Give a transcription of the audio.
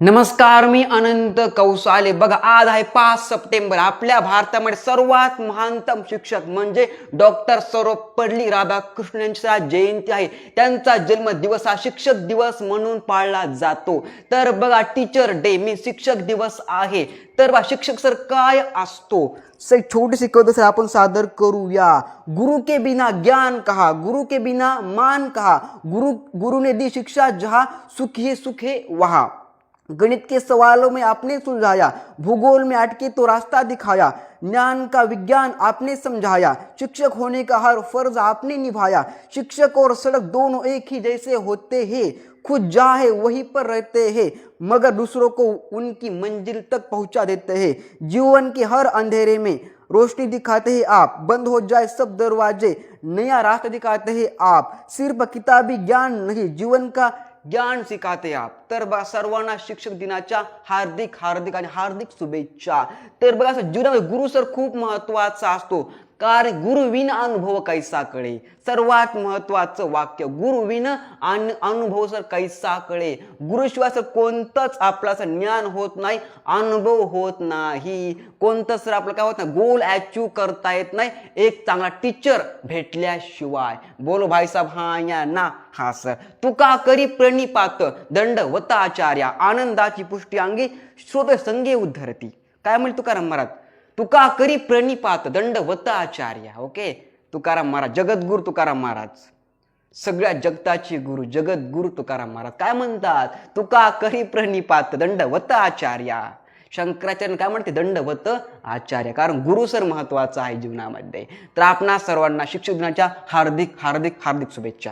नमस्कार मी अनंत कौसाले. बघा आज आहे पाच सप्टेंबर. आपल्या भारतामध्ये सर्वात महानतम शिक्षक म्हणजे डॉक्टर सर्वपल्ली राधाकृष्ण यांची जयंती आहे. त्यांचा जन्मदिवस हा शिक्षक दिवस म्हणून पाळला जातो. तर बघा टीचर डे मी शिक्षक दिवस आहे. तर बा शिक्षक सर काय असतो? सर छोटीशी कविता सर आपण सादर करूया. गुरु के बिना ज्ञान कहा गुरु के बिना मान कहा गुरु गुरुने दी शिक्षा जहा सुख हे सुख है गणित के सवालों में आपने सुलझाया, भूगोल में अटके तो रास्ता दिखाया, ज्ञान का विज्ञान आपने समझाया, शिक्षक होने का हर फ़र्ज़ आपने निभाया, शिक्षक और सड़क दोनों एक ही जैसे होते हैं, खुद जहाँ है वहीं पर रहते हैं, मगर दूसरों को उनकी मंजिल तक पहुँचा देते हैं। जीवन के हर अंधेरे में रोशनी दिखाते हैं आप, बंद हो जाए सब दरवाजे, नया रास्ता दिखाते हैं आप। सिर्फ़ किताबी ज्ञान नहीं, जीवन का ज्ञान सिखाते आप. तर बघा सर्वांना शिक्षक दिनाच्या हार्दिक हार्दिक आणि हार्दिक शुभेच्छा. तर बघा जीवनामध्ये गुरु सर खूप महत्त्वाचा असतो. कारण गुरुविन अनुभव कैसा कळे? सर्वात महत्वाचं वाक्य गुरुविन अन अनुभव सर कैसा कळे? गुरुशिवाय सर कोणतंच आपलं असं ज्ञान होत नाही अनुभव होत नाही. कोणतं सर आपलं काय होत नाही गोल अचीव करता येत नाही. एक चांगला टीचर भेटल्याशिवाय. बोलो भाईसाहेब हा या ना हा सर. तुका करी प्रणिपात दंड वताचार्या आनंदाची पुष्टी अंगी श्रोत संगे उद्धरती. काय म्हणतो तुकाराम महाराज? तुका करी प्रणिपात दंड आचार्य ओके? तुकाराम महाराज जगद्गुरु तुकाराम महाराज. सगळ्या जगताचे गुरु जगद्गुरु तुकाराम महाराज. काय म्हणतात? तुका करी प्रणिपात दंडवत आचार्या शंकराचार्य काय म्हणते? दंडवत आचार्य कारण गुरु सर महत्त्वाचा आहे जीवनामध्ये. तर आपणा सर्वांना शिक्षक दिनाच्या हार्दिक हार्दिक हार्दिक शुभेच्छा.